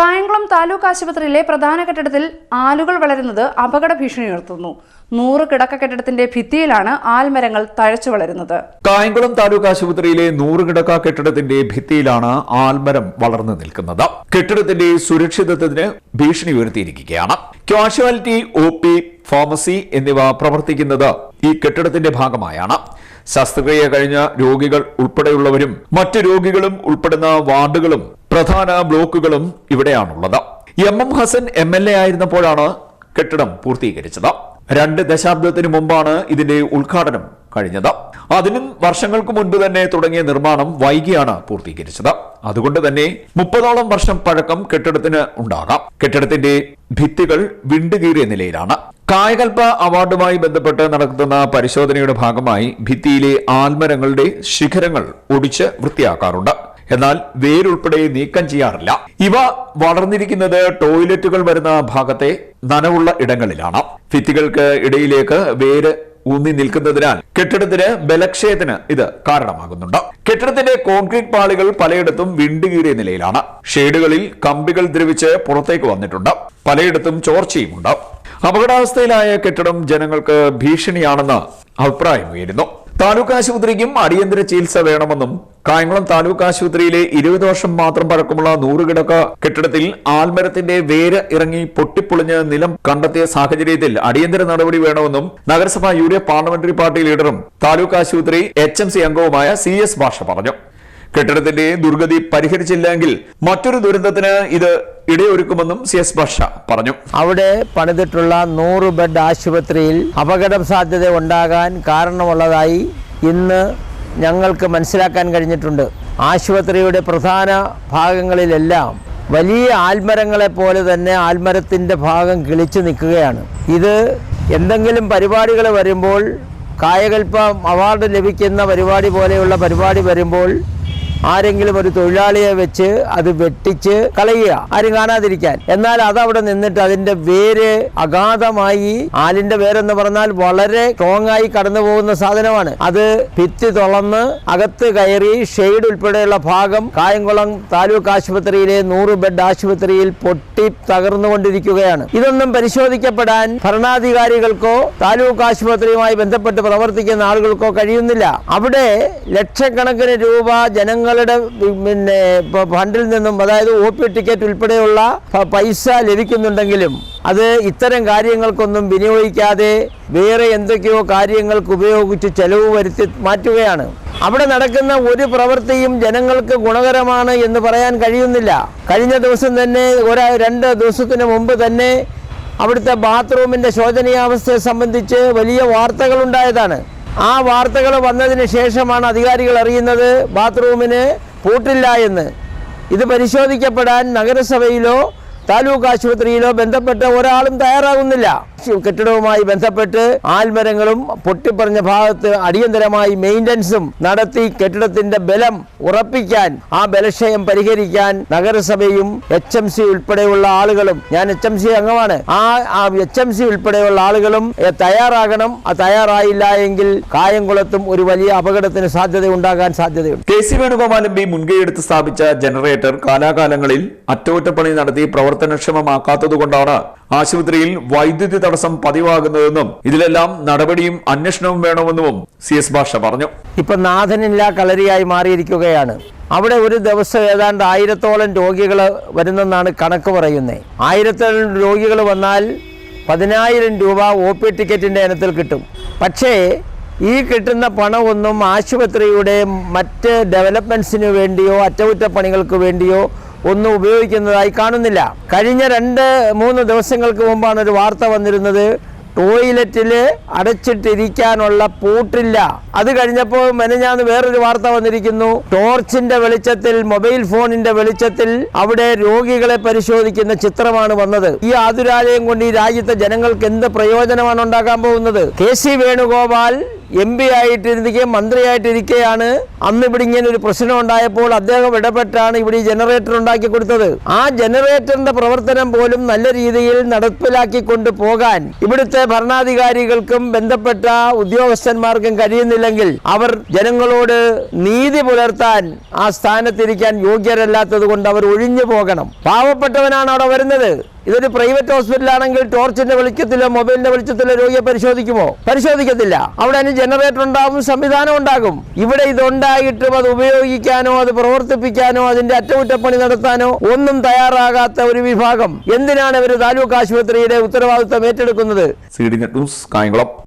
കായംകുളം താലൂക്ക് ആശുപത്രിയിലെ പ്രധാന കെട്ടിടത്തിൽ ആലുകൾ വളരുന്നത് അപകട ഭീഷണി ഉയർത്തുന്നു. നൂറ് കിടക്ക കെട്ടിടത്തിന്റെ ഭിത്തിയിലാണ് ആൽമരങ്ങൾ തഴച്ചു വളരുന്നത്. കായംകുളം താലൂക്ക് ആശുപത്രിയിലെ നൂറ് കിടക്ക കെട്ടിടത്തിന്റെ ഭിത്തിയിലാണ് ആൽമരം വളർന്നു നിൽക്കുന്നത്. കെട്ടിടത്തിന്റെ സുരക്ഷിതത്വത്തിന് ഭീഷണി ഉയർത്തിയിരിക്കുകയാണ്. ക്യാഷ്വാലിറ്റി ഒ ഫാർമസി എന്നിവ പ്രവർത്തിക്കുന്നത് ഈ കെട്ടിടത്തിന്റെ ഭാഗമായാണ്. ശസ്ത്രക്രിയ കഴിഞ്ഞ രോഗികൾ ഉൾപ്പെടെയുള്ളവരും മറ്റ് രോഗികളും ഉൾപ്പെടുന്ന വാർഡുകളും പ്രധാന ബ്ലോക്കുകളും ഇവിടെയാണുള്ളത്. M M Hassan M L A ആയിരുന്നപ്പോഴാണ് കെട്ടിടം പൂർത്തീകരിച്ചത്. രണ്ട് ദശാബ്ദത്തിന് മുമ്പാണ് ഇതിന്റെ ഉദ്ഘാടനം കഴിഞ്ഞത്. അതിനും വർഷങ്ങൾക്ക് മുൻപ് തന്നെ തുടങ്ങിയ നിർമ്മാണം വൈകിയാണ് പൂർത്തീകരിച്ചത്. അതുകൊണ്ട് തന്നെ മുപ്പതോളം വർഷം പഴക്കം കെട്ടിടത്തിന് ഉണ്ടാകാം. കെട്ടിടത്തിന്റെ ഭിത്തികൾ വിണ്ടുകീറിയ നിലയിലാണ്. കായകൽപ്പ അവാർഡുമായി ബന്ധപ്പെട്ട് നടത്തുന്ന പരിശോധനയുടെ ഭാഗമായി ഭിത്തിയിലെ ആൽമരങ്ങളുടെ ശിഖരങ്ങൾ ഒടിച്ച് വൃത്തിയാക്കാറുണ്ട്. എന്നാൽ വേരുൾപ്പെടെ നീക്കം ചെയ്യാറില്ല. ഇവ വളർന്നിരിക്കുന്നത് ടോയ്ലറ്റുകൾ വരുന്ന ഭാഗത്തെ നനവുള്ള ഇടങ്ങളിലാണ്. ഭിത്തികൾക്ക് ഇടയിലേക്ക് വേര് ഊന്നി നിൽക്കുന്നതിനാൽ കെട്ടിടത്തിന് ബലക്ഷയത്തിന് ഇത് കാരണമാകുന്നുണ്ട്. കെട്ടിടത്തിന്റെ കോൺക്രീറ്റ് പാളികൾ പലയിടത്തും വിണ്ടുകീറിയ നിലയിലാണ്. ഷെയ്ഡുകളിൽ കമ്പികൾ ദ്രവിച്ച് പുറത്തേക്ക് വന്നിട്ടുണ്ട്. പലയിടത്തും ചോർച്ചയുമുണ്ട്. അപകടാവസ്ഥയിലായ കെട്ടിടം ജനങ്ങൾക്ക് ഭീഷണിയാണെന്ന് അഭിപ്രായമുയരുന്നു. താലൂക്ക് ആശുപത്രിക്കും അടിയന്തര ചികിത്സ വേണമെന്നും കായംകുളം താലൂക്ക് ആശുപത്രിയിലെ ഇരുപത് വർഷം മാത്രം പഴക്കമുള്ള നൂറുകിടക്ക കെട്ടിടത്തിൽ ആൽമരത്തിന്റെ വേര് ഇറങ്ങി പൊട്ടിപ്പൊളിഞ്ഞ് നിലം കണ്ടെത്തിയ സാഹചര്യത്തിൽ അടിയന്തര നടപടി വേണമെന്നും നഗരസഭ U D F parliamentary party ലീഡറും taluk ആശുപത്രി എച്ച് എം സി അംഗവുമായ സി എസ് ഭാഷ പറഞ്ഞു കെട്ടിടത്തിന്റെ ദുർഗതി പരിഹരിച്ചില്ലെങ്കിൽ മറ്റൊരു ദുരന്തത്തിന് ഇത് ഇടയൊരുക്കുമെന്നും സി എസ് ഭാഷ പറഞ്ഞു. അവിടെ പണിതിട്ടുള്ള നൂറ് ബെഡ് ആശുപത്രിയിൽ അപകടം സാധ്യത ഉണ്ടാകാൻ കാരണമുള്ളതായി ഇന്ന് ഞങ്ങൾക്ക് മനസ്സിലാക്കാൻ കഴിഞ്ഞിട്ടുണ്ട്. ആശുപത്രിയുടെ പ്രധാന ഭാഗങ്ങളിലെല്ലാം വലിയ ആൽമരങ്ങളെ പോലെ തന്നെ ആൽമരത്തിന്റെ ഭാഗം കിളിച്ചു നിൽക്കുകയാണ്. ഇത് എന്തെങ്കിലും പരിപാടികൾ വരുമ്പോൾ കായകൽപ്പ അവാർഡ് ലഭിക്കുന്ന പരിപാടി പോലെയുള്ള പരിപാടി വരുമ്പോൾ ആരെങ്കിലും ഒരു തൊഴിലാളിയെ വെച്ച് അത് വെട്ടിച്ച് കളയുക ആരും കാണാതിരിക്കാൻ. എന്നാൽ അതവിടെ നിന്നിട്ട് അതിന്റെ വേര് അഗാധമായി ആലിന്റെ വേരെന്ന് പറഞ്ഞാൽ വളരെ സ്ട്രോങ് ആയി കടന്നു പോകുന്ന സാധനമാണ്. അത് ഭിത്തി തുളന്ന് അകത്ത് കയറി ഷെയ്ഡ് ഉൾപ്പെടെയുള്ള ഭാഗം കായംകുളം താലൂക്ക് ആശുപത്രിയിലെ നൂറ് ബെഡ് ആശുപത്രിയിൽ പൊട്ടി തകർന്നുകൊണ്ടിരിക്കുകയാണ്. ഇതൊന്നും പരിശോധിക്കപ്പെടാൻ ഭരണാധികാരികൾക്കോ താലൂക്ക് ആശുപത്രിയുമായി ബന്ധപ്പെട്ട് പ്രവർത്തിക്കുന്ന ആളുകൾക്കോ കഴിയുന്നില്ല. അവിടെ ലക്ഷക്കണക്കിന് രൂപ ജനങ്ങളുടെ പിന്നെ ഫണ്ടിൽ നിന്നും അതായത് ഒ പി ടിക്കറ്റ് ഉൾപ്പെടെയുള്ള പൈസ ലഭിക്കുന്നുണ്ടെങ്കിലും അത് ഇത്തരം കാര്യങ്ങൾക്കൊന്നും വിനിയോഗിക്കാതെ വേറെ എന്തൊക്കെയോ കാര്യങ്ങൾക്ക് ഉപയോഗിച്ച് ചെലവ് വരുത്തി മാറ്റുകയാണ്. അവിടെ നടക്കുന്ന ഒരു പ്രവൃത്തിയും ജനങ്ങൾക്ക് ഗുണകരമാണ് എന്ന് പറയാൻ കഴിയുന്നില്ല. കഴിഞ്ഞ ദിവസം തന്നെ ഒരാ രണ്ട് ദിവസത്തിന് മുമ്പ് തന്നെ അവിടുത്തെ ബാത്റൂമിന്റെ ശോചനീയാവസ്ഥയെ സംബന്ധിച്ച് വലിയ വാർത്തകളുണ്ടായതാണ്. ആ വാർത്തകൾ വന്നതിന് ശേഷമാണ് അധികാരികൾ അറിയുന്നത് ബാത്റൂമിന് പൂട്ടില്ല എന്ന്. ഇത് പരിശോധിക്കപ്പെടാൻ നഗരസഭയിലോ താലൂക്ക് ആശുപത്രിയിലോ ബന്ധപ്പെട്ട ഒരാളും തയ്യാറാകുന്നില്ല. കെട്ടിടവുമായി ബന്ധപ്പെട്ട് ആൽമരങ്ങളും പൊട്ടിപ്പറഞ്ഞ ഭാഗത്ത് അടിയന്തരമായി മെയിന്റനൻസും നടത്തി കെട്ടിടത്തിന്റെ ബലം ഉറപ്പിക്കാൻ ആ ബലക്ഷയം പരിഹരിക്കാൻ നഗരസഭയും എച്ച് എം സി ഉൾപ്പെടെയുള്ള ആളുകളും ഞാൻ എച്ച് എം സി അംഗമാണ് ആ എച്ച് എം സി ഉൾപ്പെടെയുള്ള ആളുകളും തയ്യാറാകണം. തയ്യാറായില്ല എങ്കിൽ കായംകുളത്തും ഒരു വലിയ അപകടത്തിന് സാധ്യത ഉണ്ടാകാൻ സാധ്യതയുണ്ട്. K C Venugopal M P മുൻകൈയെടുത്ത് സ്ഥാപിച്ച ജനറേറ്റർ കാലാകാലങ്ങളിൽ അറ്റകുറ്റപ്പണി നടത്തി പ്രവർത്തനക്ഷമമാക്കാത്തതുകൊണ്ടാണ് ആശുപത്രിയിൽ വൈദ്യുതി തടസ്സം പതിവാകുന്നതെന്നും ഇതിലെല്ലാം നടപടിയും അന്വേഷണവും വേണമെന്നും സി എസ് ഭാഷ പറഞ്ഞു. ഇപ്പൊ നാഥനില്ല കളരിയായി മാറിയിരിക്കുകയാണ്. അവിടെ ഒരു ദിവസം ഏതാണ്ട് ആയിരത്തോളം രോഗികൾ വരുന്നെന്നാണ് കണക്ക് പറയുന്നത് ആയിരത്തോളം രോഗികൾ വന്നാൽ പതിനായിരം രൂപ ഒ പി ടിക്കറ്റിന്റെ ഇനത്തിൽ കിട്ടും. പക്ഷേ ഈ കിട്ടുന്ന പണമൊന്നും ആശുപത്രിയുടെ മറ്റ് ഡെവലപ്മെന്റ്സിന് വേണ്ടിയോ അറ്റകുറ്റപ്പണികൾക്ക് വേണ്ടിയോ ഒന്നും ഉപയോഗിക്കുന്നതായി കാണുന്നില്ല. കഴിഞ്ഞ രണ്ട് മൂന്ന് ദിവസങ്ങൾക്ക് മുമ്പാണ് ഒരു വാർത്ത വന്നിരുന്നത്. ടോയ്ലറ്റിൽ അടച്ചിട്ടിരിക്കാനുള്ള പൂട്ടില്ല. അത് കഴിഞ്ഞപ്പോൾ മെനഞ്ഞാന്ന് വേറൊരു വാർത്ത വന്നിരിക്കുന്നു. ടോർച്ചിന്റെ വെളിച്ചത്തിൽ മൊബൈൽ ഫോണിന്റെ വെളിച്ചത്തിൽ അവിടെ രോഗികളെ പരിശോധിക്കുന്ന ചിത്രമാണ് വന്നത്. ഈ ആതുരാലയം കൊണ്ട് ഈ രാജ്യത്തെ ജനങ്ങൾക്ക് എന്ത് പ്രയോജനമാണ് ഉണ്ടാക്കാൻ പോകുന്നത്? K C Venugopal M P ആയിട്ടിരിക്കെ മന്ത്രിയായിട്ടിരിക്കെയാണ് അന്ന് ഇവിടെ ഇങ്ങനെ ഒരു പ്രശ്നം ഉണ്ടായപ്പോൾ അദ്ദേഹം ഇടപെട്ടാണ് ഇവിടെ ഈ ജനറേറ്റർ ഉണ്ടാക്കി കൊടുത്തത്. ആ ജനറേറ്ററിന്റെ പ്രവർത്തനം പോലും നല്ല രീതിയിൽ നടപ്പിലാക്കി നടപ്പിലാക്കിക്കൊണ്ട് പോകാൻ ഇവിടുത്തെ ഭരണാധികാരികൾക്കും ബന്ധപ്പെട്ട ഉദ്യോഗസ്ഥന്മാർക്കും കഴിയുന്നില്ലെങ്കിൽ അവർ ജനങ്ങളോട് നീതി പുലർത്താൻ ആ സ്ഥാനത്തിരിക്കാൻ യോഗ്യരല്ലാത്തത് കൊണ്ട് അവർ ഒഴിഞ്ഞു പോകണം. പാവപ്പെട്ടവനാണ് അവിടെ വരുന്നത്. ഇതൊരു പ്രൈവറ്റ് ഹോസ്പിറ്റൽ ആണെങ്കിൽ ടോർച്ചിന്റെ വെളിച്ചത്തിലോ മൊബൈലിന്റെ വെളിച്ചത്തിലോ രോഗിയെ പരിശോധിക്കുമോ? പരിശോധിക്കത്തില്ല. അവിടെ അതിന് ജനറേറ്റർ ഉണ്ടാകും സംവിധാനം ഉണ്ടാകും. ഇവിടെ ഇതുണ്ടായിട്ടും അത് ഉപയോഗിക്കാനോ അത് പ്രവർത്തിപ്പിക്കാനോ അതിന്റെ അറ്റകുറ്റപ്പണി നടത്താനോ ഒന്നും തയ്യാറാകാത്ത ഒരു വിഭാഗം. എന്തിനാണ് ഇവർ താലൂക്ക് ആശുപത്രിയുടെ ഉത്തരവാദിത്തം ഏറ്റെടുക്കുന്നത്?